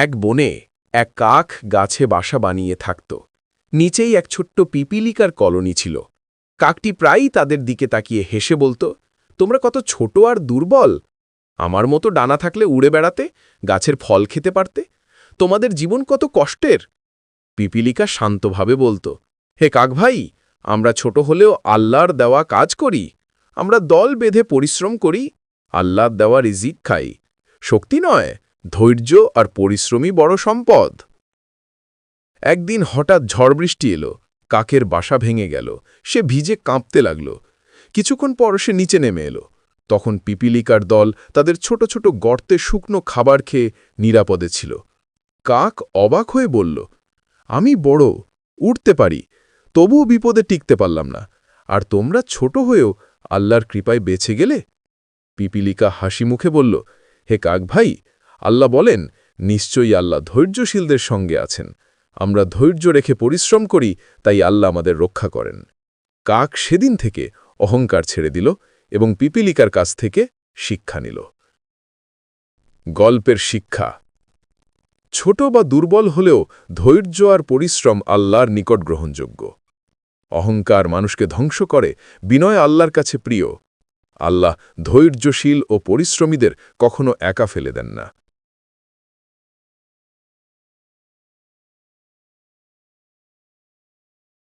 এক বনে এক কাক গাছে বাসা বানিয়ে থাকত। নিচেই এক ছোট্ট পিপিলিকার কলোনি ছিল। কাকটি প্রায়ই তাদের দিকে তাকিয়ে হেসে বলতো, তোমরা কত ছোট আর দুর্বল। আমার মতো ডানা থাকলে উড়ে বেড়াতে, গাছের ফল খেতে পারতে। তোমাদের জীবন কত কষ্টের পিপিলিকা শান্তভাবে বলতো, হে কাক ভাই, আমরা ছোট হলেও আল্লাহর দেওয়া কাজ করি। আমরা দল বেঁধে পরিশ্রম করি। আল্লাহর দেওয়া রিজিক খাই। শক্তি নয় ধৈর্য আর পরিশ্রমই বড় সম্পদ। একদিন হঠাৎ ঝড় বৃষ্টি এলো, কাকের বাসা ভেঙে গেল, সে ভিজে কাঁপতে লাগল। কিছুক্ষণ পর সে নিচে নেমে এলো। তখন পিপিলিকার দল তাদের ছোট ছোট গর্তে শুকনো খাবার খেয়ে নিরাপদে ছিল। কাক অবাক হয়ে বলল, আমি বড় উঠতে পারি, তবুও বিপদে টিকতে পারলাম না। আর তোমরা ছোট হয়েও আল্লাহর কৃপায় বেঁচে গেলে? পিপিলিকা হাসি মুখে বলল, হে কাক ভাই আল্লাহ বলেন, নিশ্চয়ই আল্লাহ ধৈর্যশীলদের সঙ্গে আছেন। আমরা ধৈর্য রেখে পরিশ্রম করি, তাই আল্লাহ আমাদের রক্ষা করেন। কাক সেদিন থেকে অহংকার ছেড়ে দিল এবং পিপিলিকার কাছ থেকে শিক্ষা নিল। গল্পের শিক্ষা। ছোট বা দুর্বল হলেও ধৈর্য আর পরিশ্রম আল্লাহর নিকট গ্রহণযোগ্য। অহংকার মানুষকে ধ্বংস করে, বিনয় আল্লাহর কাছে প্রিয়। আল্লাহ ধৈর্যশীল ও পরিশ্রমীদের কখনো একা ফেলে দেন না।